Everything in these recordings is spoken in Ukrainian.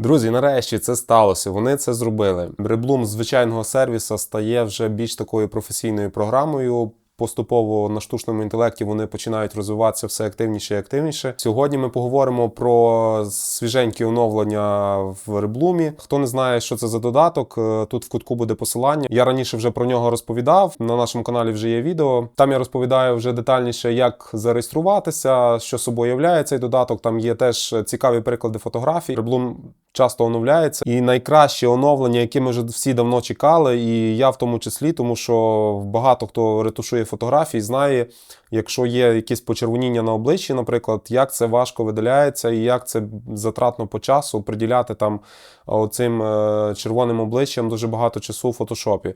Друзі, нарешті це сталося. Вони це зробили. Реблум звичайного сервіса стає вже більш такою професійною програмою. Поступово на штучному інтелекті вони починають розвиватися все активніше і активніше. Сьогодні ми поговоримо про свіженькі оновлення в Реблумі. Хто не знає, що це за додаток, е, тут в кутку буде посилання. Я раніше вже про нього розповідав. На нашому каналі вже є відео. Там я розповідаю вже детальніше, як зареєструватися, що собою являє цей додаток. Там є теж цікаві приклади фотографій. Реблум часто оновляється. І найкраще оновлення, яке ми вже всі давно чекали, і я в тому числі, тому що багато хто ретушує фотографії, знає, якщо є якісь почервоніння на обличчі, наприклад, як це важко видаляється, і як це затратно по часу приділяти там оцим е, червоним обличчям дуже багато часу в фотошопі.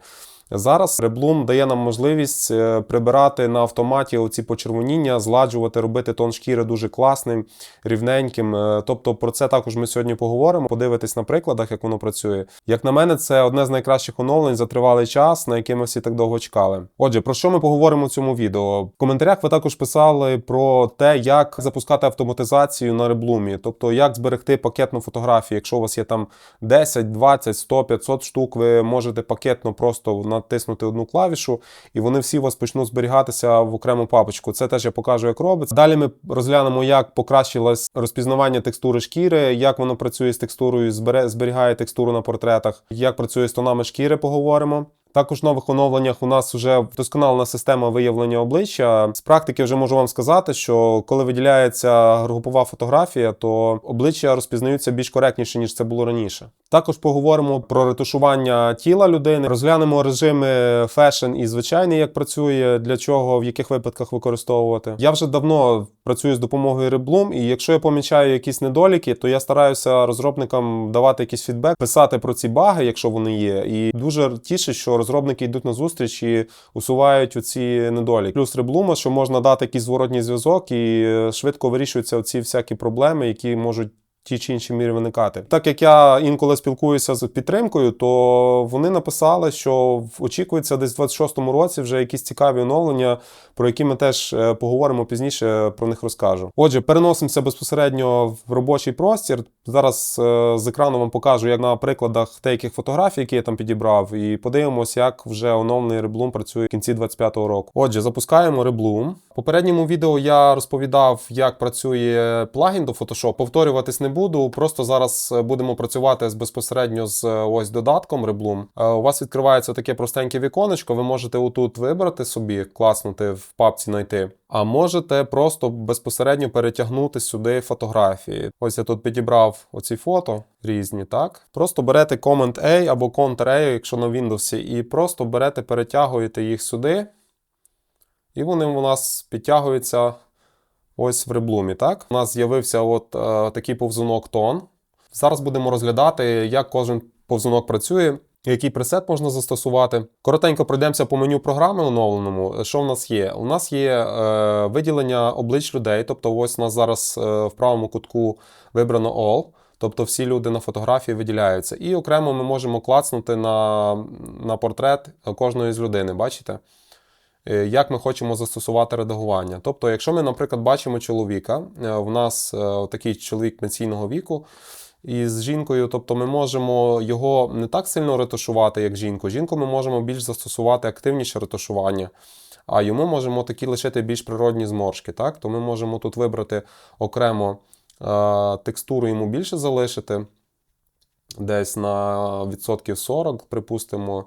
Зараз Реблум дає нам можливість е, прибирати на автоматі оці почервоніння, зладжувати, робити тон шкіри дуже класним, рівненьким. Е, Тобто про це також ми сьогодні поговоримо. Подивитись на прикладах, як воно працює. Як на мене, це одне з найкращих оновлень за тривалий час, на яке ми всі так довго чекали. Отже, про що ми поговоримо в цьому відео? В коментарях ви також писали про те, як запускати автоматизацію на Реблумі, тобто як зберегти пакетну фотографію. Якщо у вас є там 10, 20, 100, 500 штук, ви можете пакетно просто натиснути одну клавішу, і вони всі у вас почнуть зберігатися в окрему папочку. Це теж я покажу, як робиться. Далі ми розглянемо, як покращилось розпізнавання текстури шкіри, як воно працює з текстурою, зберігає текстуру на портретах, як працює з тонами шкіри, поговоримо. Також в нових оновленнях у нас вже вдосконалена система виявлення обличчя. З практики вже можу вам сказати, що коли виділяється групова фотографія, то обличчя розпізнаються більш коректніше, ніж це було раніше. Також поговоримо про ретушування тіла людини, розглянемо режими фешн і звичайний, як працює, для чого, в яких випадках використовувати. Я вже давно працюю з допомогою Reblum, і якщо я помічаю якісь недоліки, то я стараюся розробникам давати якийсь фідбек, писати про ці баги, якщо вони є. І дуже тішить, що розробники йдуть на зустріч і усувають оці недоліки. Плюс Реблума, що можна дати якийсь зворотній зв'язок і е, швидко вирішуються оці всякі проблеми, які можуть. Ті чи інші мірі виникати. Так як я інколи спілкуюся з підтримкою, то вони написали, що очікується десь в 26-му році вже якісь цікаві оновлення, про які ми теж е, поговоримо пізніше, про них розкажу. Отже, переносимося безпосередньо в робочий простір. Зараз е, з екрану вам покажу, як на прикладах деяких фотографій, які я там підібрав, і подивимось, як вже оновлений Reblum працює в кінці 25-го року. Отже, запускаємо Reblum. В попередньому відео я розповідав, як працює плагін до Photoshop. Повторюватись не буду. Просто зараз е, будемо працювати безпосередньо з е, ось додатком Reblum. У вас відкривається таке простеньке віконечко. Ви можете отут вибрати собі, класнути в папці знайти. А можете просто безпосередньо перетягнути сюди фотографії. Ось я тут підібрав оці фото різні, так? Просто берете Command A або Ctrl A, якщо на Windows, і просто берете, перетягуєте їх сюди. І вони у нас підтягуються ось в реблумі. Так? У нас з'явився от е, такий повзунок тон. Зараз будемо розглядати, як кожен повзунок працює, який пресет можна застосувати. Коротенько пройдемося по меню програми оновленому. Що в нас є? У нас є е, виділення облич людей, тобто ось у нас зараз е, в правому кутку вибрано All. Тобто всі люди на фотографії виділяються. І окремо ми можемо клацнути на, на портрет кожної з людини. Бачите? Е, як ми хочемо застосувати редагування. Тобто, якщо ми, наприклад, бачимо чоловіка, е, в нас е, такий чоловік пенсійного віку. І з жінкою, тобто ми можемо його не так сильно ретушувати, як жінку. Жінку ми можемо більш застосувати активніше ретушування, а йому можемо такі лишити більш природні зморшки. Так? То ми можемо тут вибрати окремо текстуру йому більше залишити, десь на відсотків 40, припустимо.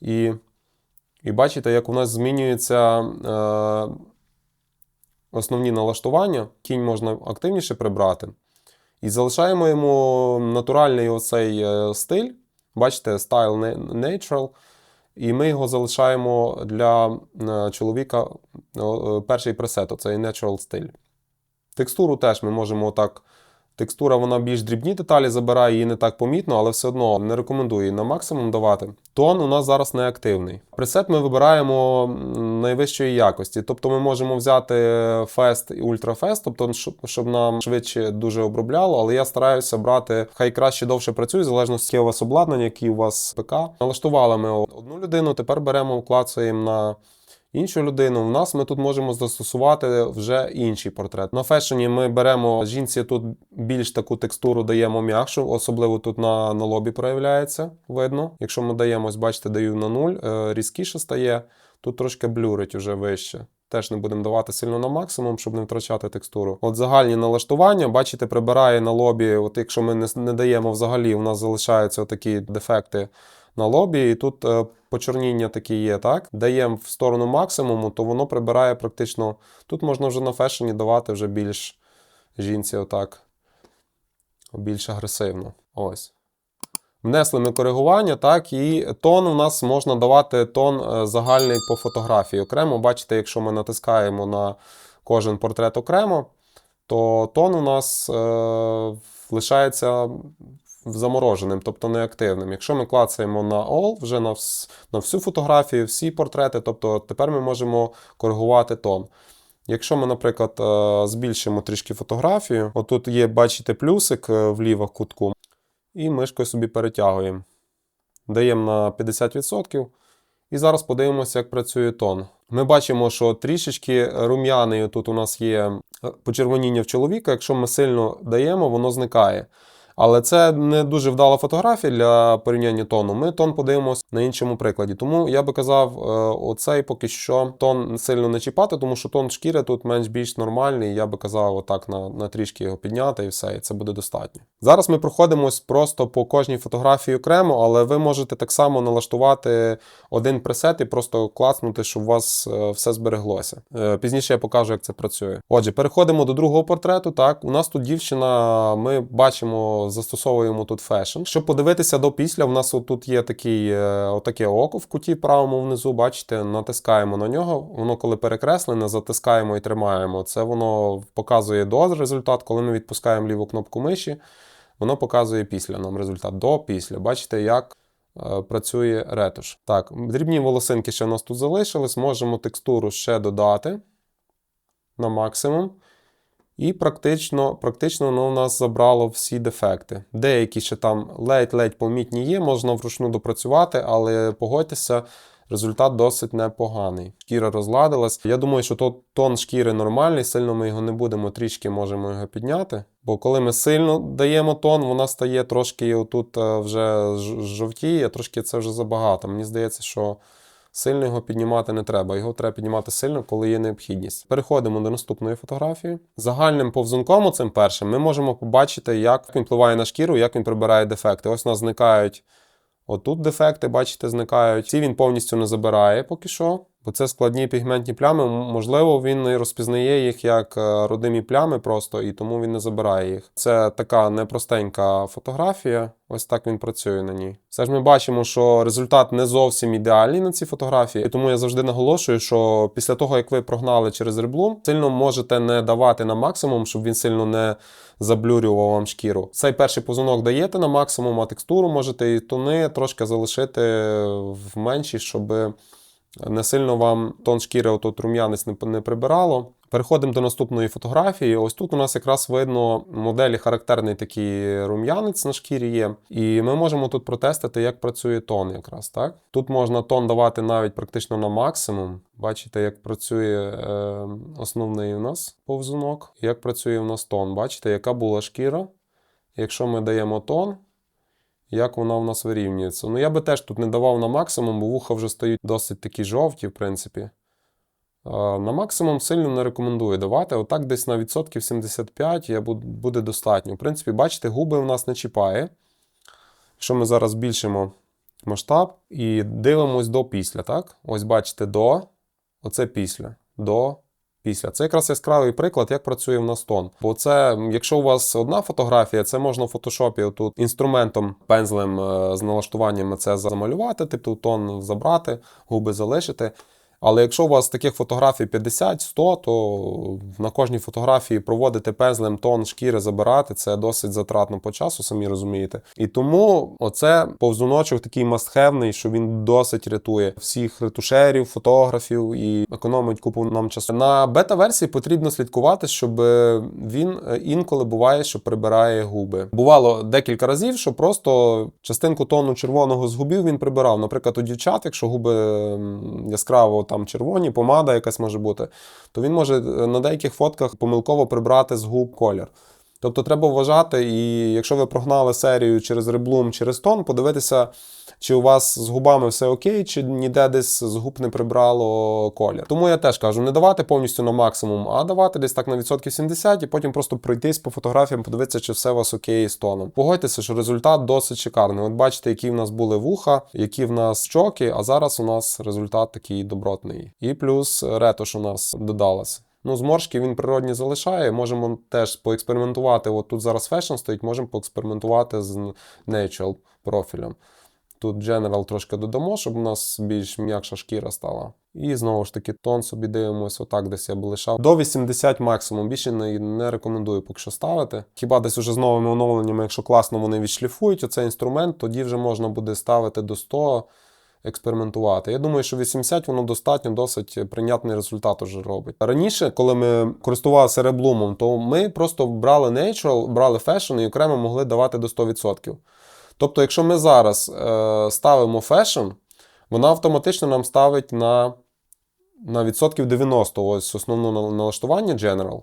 І і бачите, як у нас змінюються е, основні налаштування. Кінь можна активніше прибрати. І залишаємо йому натуральний оцей е, стиль. Бачите, Style Natural. І ми його залишаємо для е, чоловіка е, перший пресет, оцей Natural стиль. Текстуру теж ми можемо отак. Текстура вона більш дрібні деталі забирає, її не так помітно, але все одно не рекомендую її на максимум давати. Тон у нас зараз не активний. Пресет ми вибираємо найвищої якості. Тобто ми можемо взяти Fast і Fast, тобто щоб, щоб нам швидше дуже обробляло, але я стараюся брати, хай краще довше працює, в залежності яке у вас обладнання, які у вас ПК. Налаштували ми одну людину, тепер беремо, клацаємо на іншу людину. В нас ми тут можемо застосувати вже інший портрет. На фешені ми беремо жінці тут більш таку текстуру даємо м'якшу, особливо тут на, на лобі проявляється, видно. Якщо ми даємо, бачите, даю на нуль, е, різкіше стає, тут трошки блюрить уже вище. Теж не будемо давати сильно на максимум, щоб не втрачати текстуру. От загальні налаштування, бачите, прибирає на лобі. От якщо ми не, не даємо взагалі, у нас залишаються такі дефекти на лобі, і тут е, почорніння такі є, так? Даємо в сторону максимуму, то воно прибирає практично. Тут можна вже на фешені давати вже більш жінці, отак, більш агресивно. Ось. Внесли ми коригування, так, і тон у нас можна давати тон е, загальний по фотографії. Окремо, бачите, якщо ми натискаємо на кожен портрет окремо, то тон у нас е, лишається замороженим, тобто неактивним. Якщо ми клацаємо на All, вже на, вс- на всю фотографію, всі портрети, тобто тепер ми можемо коригувати тон. Якщо ми, наприклад, е, збільшимо трішки фотографію, отут є, бачите, плюсик е, вліво в кутку, і мишкою собі перетягуємо. Даємо на 50%. І зараз подивимося, як працює тон. Ми бачимо, що трішечки рум'яний тут у нас є е, почервоніння в чоловіка. Якщо ми сильно даємо, воно зникає. Але це не дуже вдала фотографія для порівняння тону. Ми тон подивимося на іншому прикладі. Тому я би казав, е, оцей поки що тон сильно не чіпати, тому що тон шкіри тут менш більш нормальний. Я би казав, отак на, на трішки його підняти і все, і це буде достатньо. Зараз ми проходимось просто по кожній фотографії окремо, але ви можете так само налаштувати один пресет і просто клацнути, щоб у вас е, все збереглося. Е, Пізніше я покажу, як це працює. Отже, переходимо до другого портрету. Так, у нас тут дівчина, ми бачимо, застосовуємо тут фешн. Щоб подивитися до після, у нас тут є такий, е, отаке око в куті правому внизу. Бачите, натискаємо на нього. Воно, коли перекреслене, затискаємо і тримаємо. Це воно показує до результат. Коли ми відпускаємо ліву кнопку миші, воно показує після нам результат до після. Бачите, як е, працює ретуш. Так, дрібні волосинки ще у нас тут залишились. Можемо текстуру ще додати на максимум. І практично, практично воно у нас забрало всі дефекти. Деякі ще там ледь-ледь помітні є, можна вручну допрацювати, але погодьтеся, результат досить непоганий. Шкіра розладилась. Я думаю, що то тон шкіри нормальний, сильно ми його не будемо, трішки можемо його підняти. Бо коли ми сильно даємо тон, вона стає трошки отут е, вже жовтіє, трошки це вже забагато. Мені здається, що Сильно його піднімати не треба. Його треба піднімати сильно, коли є необхідність. Переходимо до наступної фотографії. Загальним повзунком, цим першим, ми можемо побачити, як він впливає на шкіру, як він прибирає дефекти. Ось у нас зникають отут дефекти, бачите, зникають. Ці він повністю не забирає поки що. Бо це складні пігментні плями. Можливо, він і розпізнає їх як е, родимі плями просто, і тому він не забирає їх. Це така непростенька фотографія. Ось так він працює на ній. Все ж ми бачимо, що результат не зовсім ідеальний на цій фотографії. Тому я завжди наголошую, що після того, як ви прогнали через реблум, сильно можете не давати на максимум, щоб він сильно не заблюрював вам шкіру. Цей перший позунок даєте на максимум, а текстуру можете і тони трошки залишити в менші, щоб не сильно вам тон шкіри отут рум'янець не, прибирало. Переходимо до наступної фотографії. Ось тут у нас якраз видно моделі характерний такий рум'янець на шкірі є. І ми можемо тут протестити, як працює тон якраз. так? Тут можна тон давати навіть практично на максимум. Бачите, як працює е, основний у нас повзунок, як працює у нас тон. Бачите, яка була шкіра. Якщо ми даємо тон, як вона в нас вирівнюється. Ну, я би теж тут не давав на максимум, бо вуха вже стають досить такі жовті, в принципі. На максимум сильно не рекомендую давати. Отак десь на відсотків 75 я буде достатньо. В принципі, бачите, губи у нас не чіпає. Якщо ми зараз збільшимо масштаб і дивимось до після, так? Ось бачите, до, оце після, до, після. Це якраз яскравий приклад, як працює в нас тон. Бо це, якщо у вас одна фотографія, це можна в фотошопі тут інструментом, пензлем е, з налаштуваннями це замалювати, типу тон забрати, губи залишити. Але якщо у вас таких фотографій 50-100, то на кожній фотографії проводити пензлем тон шкіри забирати це досить затратно по часу, самі розумієте. І тому оце повзуночок такий мастхевний, що він досить рятує всіх ретушерів, фотографів і економить купу нам часу. На бета-версії потрібно слідкувати, щоб він е, інколи буває, що прибирає губи. Бувало декілька разів, що просто частинку тону червоного з губів він прибирав. Наприклад, у дівчат, якщо губи яскраво там червоні, помада якась може бути, то він може е, на деяких фотках помилково прибрати з губ колір. Тобто треба вважати, і якщо ви прогнали серію через реблум, через тон, подивитися, чи у вас з губами все окей, чи ніде десь з губ не прибрало колір. Тому я теж кажу, не давати повністю на максимум, а давати десь так на відсотків 70 і потім просто пройтись по фотографіям, подивитися, чи все у вас окей з тоном. Погодьтеся, що результат досить шикарний. От бачите, які в нас були вуха, які в нас щоки, а зараз у нас результат такий добротний. І плюс ретуш у нас додалася. Ну, зморшки він природні залишає. Можемо теж поекспериментувати. От тут зараз фешн стоїть, можемо поекспериментувати з Natural профілем. Тут General трошки додамо, щоб у нас більш м'якша шкіра стала. І знову ж таки, тон собі дивимося, отак десь я б лишав. До 80 максимум. Більше не, не рекомендую поки що ставити. Хіба десь уже з новими оновленнями, якщо класно вони відшліфують оцей інструмент, тоді вже можна буде ставити до 100 експериментувати. Я думаю, що 80 воно достатньо досить прийнятний результат уже робить. Раніше, коли ми користувалися реблумом, то ми просто брали Natural, брали Fashion і окремо могли давати до 100%. Тобто, якщо ми зараз е, ставимо Fashion, вона автоматично нам ставить на, на відсотків 90 ось основне на- налаштування General.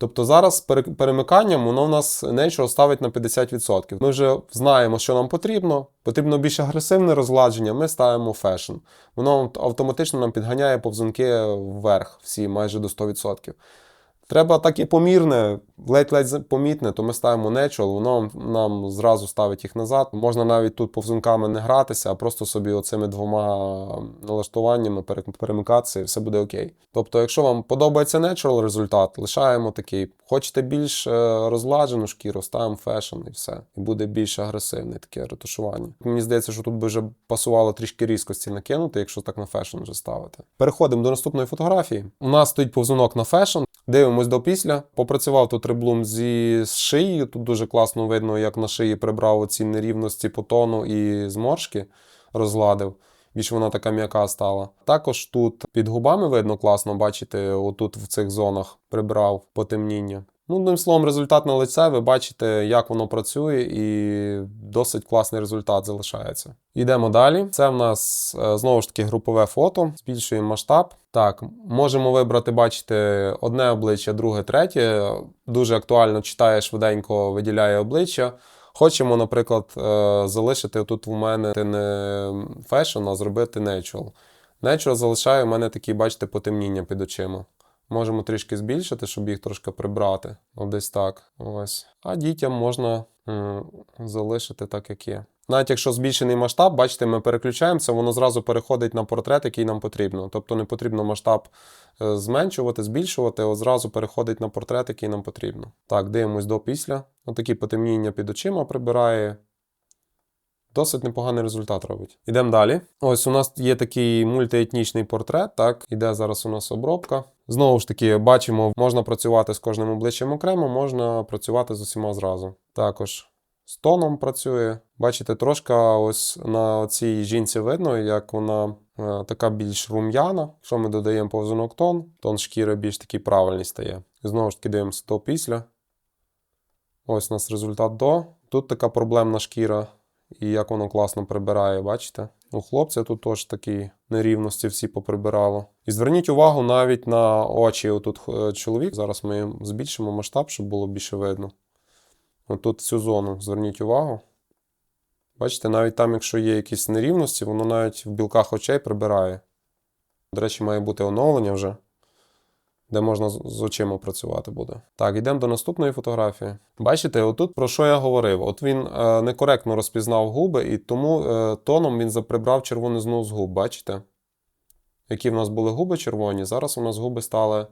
Тобто зараз пере- перемиканням воно в нас нечого ставить на 50%. Ми вже знаємо, що нам потрібно. Потрібно більш агресивне розладження, ми ставимо Fashion. Воно автоматично нам підганяє повзунки вверх, всі майже до 100%. Треба таке помірне, ледь-ледь помітне, то ми ставимо Natural, воно нам зразу ставить їх назад. Можна навіть тут повзунками не гратися, а просто собі оцими двома налаштуваннями пере- перемикатися, і все буде окей. Тобто, якщо вам подобається Natural результат, лишаємо такий. Хочете більш е, розладжену шкіру, ставимо Fashion і все. І буде більш агресивне таке ретушування. Мені здається, що тут би вже пасувало трішки різкості накинути, якщо так на Fashion вже ставити. Переходимо до наступної фотографії. У нас стоїть повзунок на Fashion. Дивимось до після. Попрацював тут реблум зі з шиєю. Тут дуже класно видно, як на шиї прибрав оці нерівності по тону і зморшки розгладив. Більш вона така м'яка стала. Також тут під губами видно класно, бачите, отут в цих зонах прибрав потемніння. Ну, одним словом, результат на лице, ви бачите, як воно працює, і досить класний результат залишається. Йдемо далі. Це в нас е, знову ж таки групове фото. Збільшуємо масштаб. Так, можемо вибрати, бачите, одне обличчя, друге, третє. Дуже актуально читає швиденько, виділяє обличчя. Хочемо, наприклад, е, залишити тут у мене не фешн, а зробити natural. Natural залишає у мене такі, бачите, потемніння під очима. Можемо трішки збільшити, щоб їх трошки прибрати. От десь так. Ось. А дітям можна м, залишити так, як є. Навіть якщо збільшений масштаб, бачите, ми переключаємося, воно зразу переходить на портрет, який нам потрібно. Тобто не потрібно масштаб е, зменшувати, збільшувати, от зразу переходить на портрет, який нам потрібно. Так, дивимось до після. Отакі потемніння під очима прибирає. Досить непоганий результат робить. Ідемо далі. Ось у нас є такий мультиетнічний портрет. Так, іде зараз у нас обробка. Знову ж таки, бачимо, можна працювати з кожним обличчям окремо, можна працювати з усіма зразу. Також з тоном працює. Бачите, трошки ось на цій жінці видно, як вона е, така більш рум'яна. Якщо ми додаємо повзунок тон, тон шкіри більш такий правильний стає. Знову ж таки дивимося до після. Ось у нас результат до. Тут така проблемна шкіра, і як воно класно прибирає, бачите? У хлопця тут теж такі нерівності всі поприбирало. І зверніть увагу навіть на очі. Отут е, чоловік. Зараз ми збільшимо масштаб, щоб було більше видно. Отут цю зону зверніть увагу. Бачите, навіть там, якщо є якісь нерівності, воно навіть в білках очей прибирає. До речі, має бути оновлення вже, де можна з очима працювати буде. Так, йдемо до наступної фотографії. Бачите, отут про що я говорив? От він е, некоректно розпізнав губи, і тому е, тоном він заприбрав червонизну з губ. Бачите? Які в нас були губи червоні, зараз у нас губи стали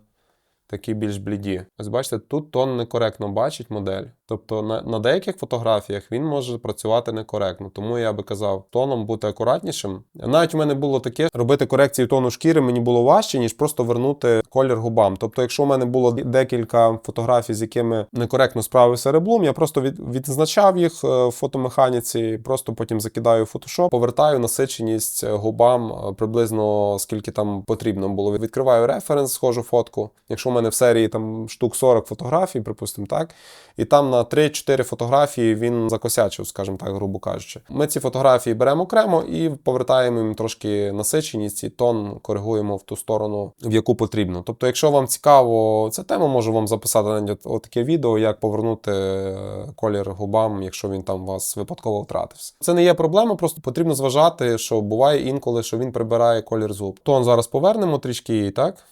такі більш бліді. Ось бачите, тут тон некоректно бачить модель. Тобто на, на деяких фотографіях він може працювати некоректно. Тому я би казав, тоном бути акуратнішим. Навіть у мене було таке, робити корекцію тону шкіри мені було важче, ніж просто вернути колір губам. Тобто, якщо у мене було декілька фотографій, з якими некоректно справився реблум, я просто від, відзначав їх е, в фотомеханіці, просто потім закидаю Photoshop, повертаю насиченість е, губам е, приблизно скільки там потрібно було. Відкриваю референс, схожу фотку. Якщо у мене в серії там штук 40 фотографій, припустимо, так, і там на на 3-4 фотографії він закосячив, скажімо так, грубо кажучи. Ми ці фотографії беремо окремо і повертаємо їм трошки насиченість і тон коригуємо в ту сторону, в яку потрібно. Тобто, якщо вам цікаво ця тема, можу вам записати от таке відео, як повернути е, колір губам, якщо він там у вас випадково втратився. Це не є проблема, просто потрібно зважати, що буває інколи, що він прибирає колір зуб. Тон зараз повернемо трішки, так?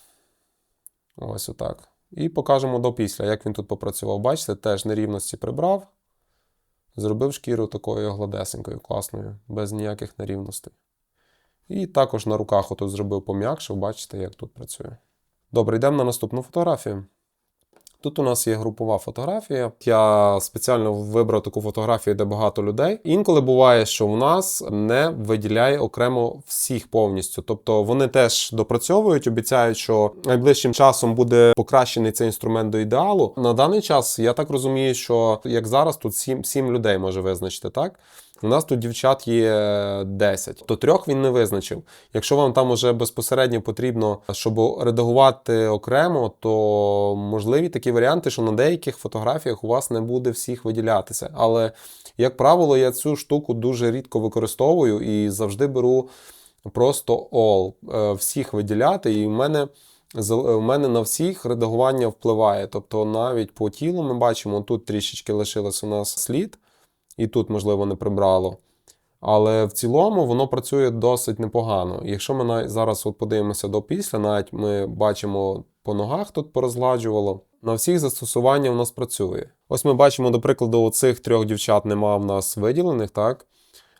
Ось отак. І покажемо до після, як він тут попрацював. Бачите, теж нерівності прибрав. Зробив шкіру такою гладесенькою, класною, без ніяких нерівностей. І також на руках отут зробив пом'якше, бачите, як тут працює. Добре, йдемо на наступну фотографію. Тут у нас є групова фотографія. Я спеціально вибрав таку фотографію, де багато людей. Інколи буває, що в нас не виділяє окремо всіх повністю. Тобто вони теж допрацьовують, обіцяють, що найближчим часом буде покращений цей інструмент до ідеалу. На даний час я так розумію, що як зараз тут 7, 7 людей може визначити, так? У нас тут дівчат є 10, то трьох він не визначив. Якщо вам там уже безпосередньо потрібно, щоб редагувати окремо, то можливі такі варіанти, що на деяких фотографіях у вас не буде всіх виділятися. Але, як правило, я цю штуку дуже рідко використовую і завжди беру просто all, е, всіх виділяти. І в мене. У мене на всіх редагування впливає. Тобто навіть по тілу ми бачимо, тут трішечки лишилось у нас слід, і тут, можливо, не прибрало. Але в цілому воно працює досить непогано. Якщо ми зараз от подивимося до після, навіть ми бачимо по ногах тут порозгладжувало. На всіх застосування в нас працює. Ось ми бачимо, до прикладу, цих трьох дівчат нема в нас виділених, так?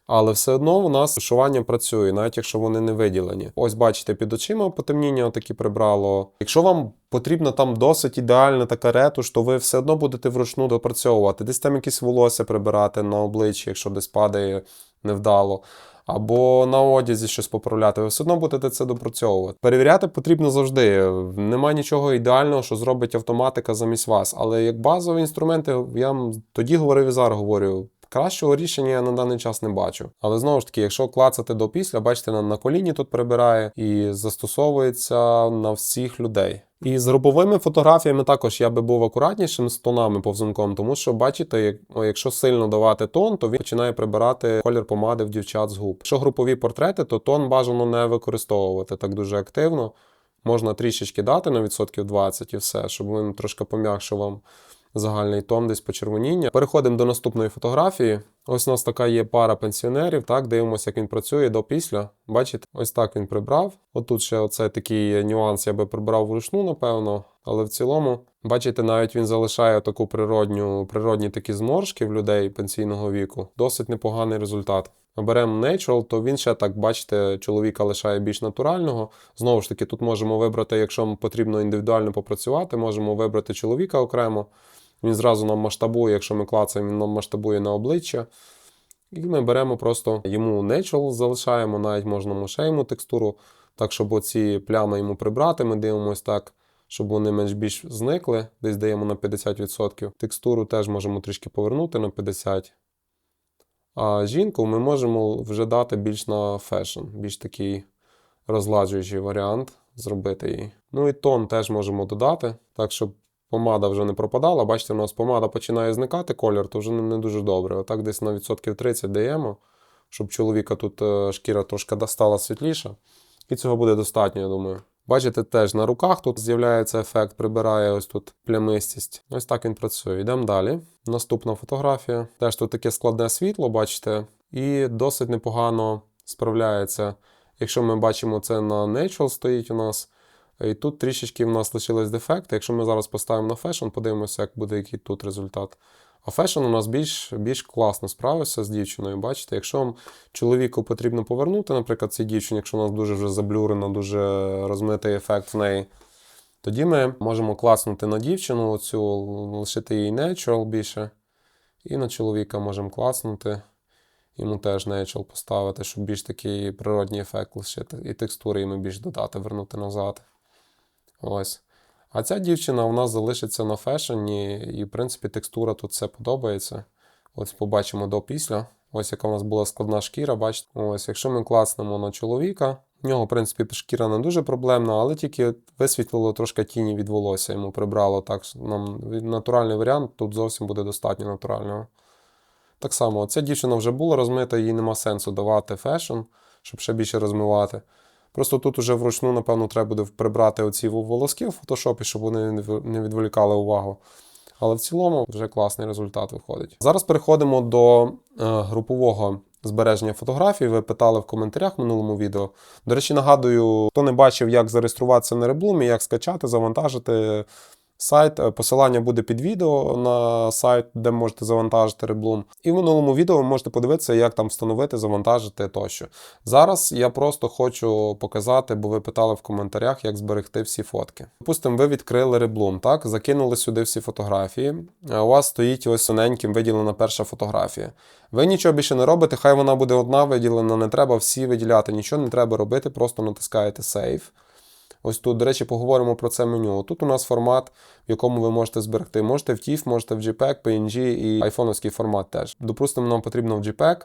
Але все одно у нас шування працює, навіть якщо вони не виділені. Ось бачите, під очима потемніння отакі прибрало. Якщо вам потрібна там досить ідеальна така ретуш, то ви все одно будете вручну допрацьовувати. Десь там якісь волосся прибирати на обличчі, якщо десь падає невдало. Або на одязі щось поправляти, ви все одно будете це допрацьовувати. Перевіряти потрібно завжди. Нема нічого ідеального, що зробить автоматика замість вас. Але як базові інструменти, я вам тоді говорив і зараз говорю. Кращого рішення я на даний час не бачу. Але знову ж таки, якщо клацати до після, бачите, на, на коліні тут прибирає і застосовується на всіх людей. І з груповими фотографіями також я би був акуратнішим з тонами повзунком, тому що бачите, як, якщо сильно давати тон, то він починає прибирати колір помади в дівчат з губ. Якщо групові портрети, то тон бажано не використовувати так дуже активно. Можна трішечки дати на відсотків 20 і все, щоб він трошки пом'якшив загальний тон десь почервоніння. Переходимо до наступної фотографії. Ось у нас така є пара пенсіонерів. Так, дивимося, як він працює до після. Бачите, ось так він прибрав. Отут ще оце такий нюанс я би прибрав вручну, напевно. Але в цілому, бачите, навіть він залишає таку природню, природні такі зморшки в людей пенсійного віку. Досить непоганий результат. Беремо Natural, то він ще так, бачите, чоловіка лишає більш натурального. Знову ж таки, тут можемо вибрати, якщо потрібно індивідуально попрацювати, можемо вибрати чоловіка окремо. Він зразу нам масштабує, якщо ми клацаємо, він нам масштабує на обличчя. І ми беремо просто йому natural, залишаємо, навіть можна ще текстуру, так, щоб оці плями йому прибрати. Ми дивимося так, щоб вони менш більш зникли, десь даємо на 50%. Текстуру теж можемо трішки повернути на 50%. А жінку ми можемо вже дати більш на фешн, більш такий розладжуючий варіант зробити її. Ну і тон теж можемо додати, так, щоб помада вже не пропадала. Бачите, у нас помада починає зникати колір, то вже не дуже добре. Отак десь на відсотків 30 даємо, щоб чоловіка тут е, шкіра трошки стала світліша. І цього буде достатньо, я думаю. Бачите, теж на руках тут з'являється ефект, прибирає ось тут плямистість. Ось так він працює. Йдемо далі. Наступна фотографія. Теж тут таке складне світло, бачите, і досить непогано справляється. Якщо ми бачимо, це на Natural стоїть у нас. І тут трішечки в нас лишились дефекти. Якщо ми зараз поставимо на фешн, подивимося, як буде який тут результат. А фешн у нас більш більш класно справився з дівчиною. Бачите, якщо вам чоловіку потрібно повернути, наприклад, цій дівчині, якщо у нас дуже вже заблюрено, дуже розмитий ефект в неї, тоді ми можемо класнути на дівчину, оцю, лишити їй natural більше. І на чоловіка можемо класнути. Йому теж natural поставити, щоб більш такий природній ефект лишити. І текстури йому більш додати, вернути назад. Ось. А ця дівчина у нас залишиться на фешені, і, в принципі, текстура тут все подобається. Ось побачимо до після. Ось яка у нас була складна шкіра, бачите. Ось, якщо ми класнемо на чоловіка, В нього, в принципі, шкіра не дуже проблемна, але тільки висвітлило трошки тіні від волосся, йому прибрало так. Нам натуральний варіант тут зовсім буде достатньо натурального. Так само, ця дівчина вже була розмита, їй нема сенсу давати фешн, щоб ще більше розмивати. Просто тут уже вручну, напевно, треба буде прибрати оці волоски в фотошопі, щоб вони не відволікали увагу. Але в цілому вже класний результат виходить. Зараз переходимо до е, групового збереження фотографій. Ви питали в коментарях в минулому відео. До речі, нагадую, хто не бачив, як зареєструватися на Реблумі, як скачати, завантажити сайт. е, Посилання буде під відео на сайт, де можете завантажити Реблум. І в минулому відео ви можете подивитися, як там встановити, завантажити тощо. Зараз я просто хочу показати, бо ви питали в коментарях, як зберегти всі фотки. Допустимо, ви відкрили Реблум, так, закинули сюди всі фотографії. У вас стоїть ось синеньким виділена перша фотографія. Ви нічого більше не робите, хай вона буде одна виділена, не треба всі виділяти, нічого не треба робити, просто натискаєте Save. Ось тут, до речі, поговоримо про це меню. Тут у нас формат, в якому ви можете зберегти. Можете в TIFF, можете в JPEG, PNG і айфоновський формат теж. Допустимо, нам потрібно в JPEG.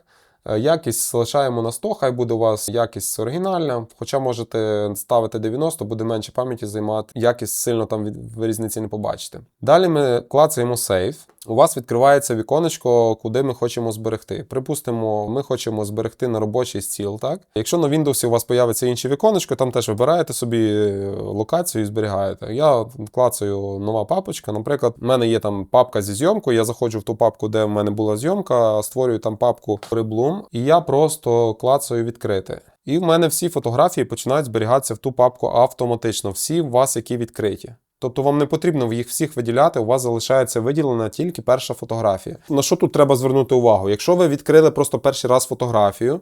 Е, Якість залишаємо на 100, хай буде у вас якість оригінальна, хоча можете ставити 90, буде менше пам'яті займати, якість сильно там від, різниці не побачите. Далі ми клацаємо Save. У вас відкривається віконечко, куди ми хочемо зберегти. Припустимо, ми хочемо зберегти на робочий стіл. Так, якщо на Windows у вас появиться інше віконечко, там теж вибираєте собі е, локацію і зберігаєте. Я клацаю нова папочка. Наприклад, в мене є там папка зі зйомкою. Я заходжу в ту папку, де в мене була зйомка, створюю там папку Reblum, і я просто клацаю відкрити. І в мене всі фотографії починають зберігатися в ту папку автоматично. Всі у вас, які відкриті. Тобто вам не потрібно їх всіх виділяти, у вас залишається виділена тільки перша фотографія. На що тут треба звернути увагу? Якщо ви відкрили просто перший раз фотографію,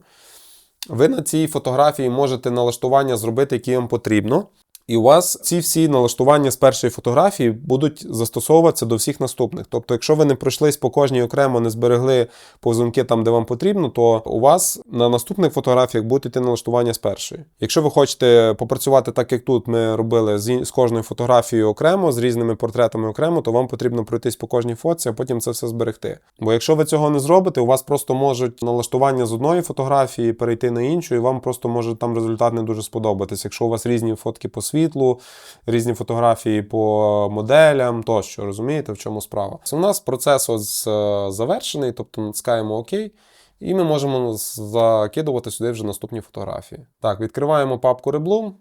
ви на цій фотографії можете налаштування зробити, які вам потрібно. І у вас ці всі налаштування з першої фотографії будуть застосовуватися до всіх наступних. Тобто, якщо ви не пройшлись по кожній окремо, не зберегли повзунки там, де вам потрібно, то у вас на наступних фотографіях будуть йти налаштування з першої. Якщо ви хочете попрацювати так, як тут ми робили з, кожною фотографією окремо, з різними портретами окремо, то вам потрібно пройтись по кожній фотці, а потім це все зберегти. Бо якщо ви цього не зробите, у вас просто можуть налаштування з одної фотографії перейти на іншу, і вам просто може там результат не дуже сподобатись. Якщо у вас різні фотки по світлу, різні фотографії по моделям, тощо розумієте, в чому справа. У нас процес ось е, завершений, тобто натискаємо ОК. І ми можемо закидувати сюди вже наступні фотографії. Так, відкриваємо папку Reblum.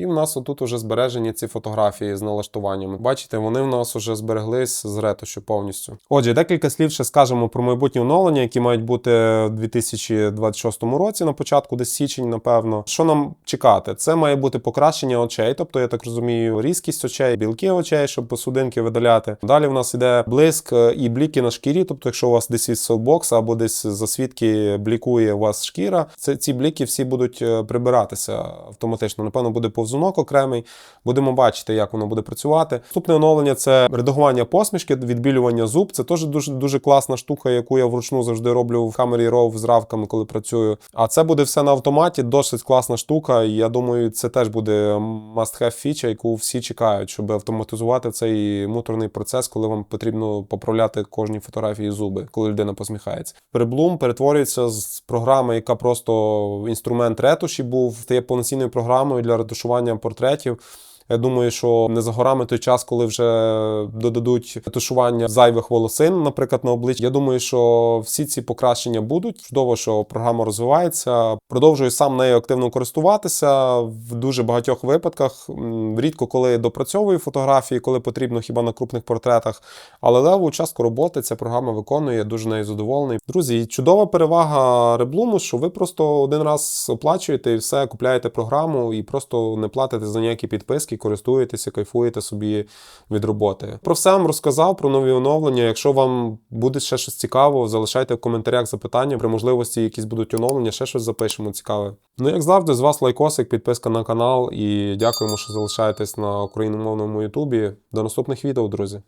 І в нас отут вже збережені ці фотографії з налаштуваннями. Бачите, вони в нас вже збереглись з ретушю повністю. Отже, декілька слів ще скажемо про майбутні оновлення, які мають бути в 2026 році, на початку, десь січень, напевно. Що нам чекати? Це має бути покращення очей, тобто, я так розумію, різкість очей, білки очей, щоб судинки видаляти. Далі в нас іде блиск е, і бліки на шкірі. Тобто, якщо у вас десь із софтбокса або десь засвідки блікує у вас шкіра, це ці бліки всі будуть е, прибиратися автоматично. Напевно, буде повзунок окремий. Будемо бачити, як воно буде працювати. Наступне оновлення це редагування посмішки, відбілювання зуб. Це теж дуже дуже класна штука, яку я вручну завжди роблю в камері RAW з равками, коли працюю. А це буде все на автоматі. Досить класна штука. І я думаю, це теж буде must-have фіча, яку всі чекають, щоб автоматизувати цей муторний процес, коли вам потрібно поправляти кожній фотографії зуби, коли людина посміхається. Переблум перетворюється з програми, яка просто інструмент ретуші був, стає повноцінною програмою для ретушування портретів. Я думаю, що не за горами той час, коли вже додадуть тушування зайвих волосин, наприклад, на обличчі. Я думаю, що всі ці покращення будуть. Чудово, що програма розвивається. Продовжую сам нею активно користуватися в дуже багатьох випадках. Рідко коли допрацьовую фотографії, коли потрібно хіба на крупних портретах. Але леву частку роботи ця програма виконує. Я дуже нею задоволений. Друзі, чудова перевага Реблуму, що ви просто один раз оплачуєте і все, купляєте програму і просто не платите за ніякі підписки, користуєтеся, кайфуєте собі від роботи. Про все вам розказав, про нові оновлення. Якщо вам буде ще щось цікаво, залишайте в коментарях запитання. При можливості якісь будуть оновлення, ще щось запишемо цікаве. Ну, як завжди, з вас лайкосик, підписка на канал і дякуємо, що залишаєтесь на україномовному Ютубі. До наступних відео, друзі.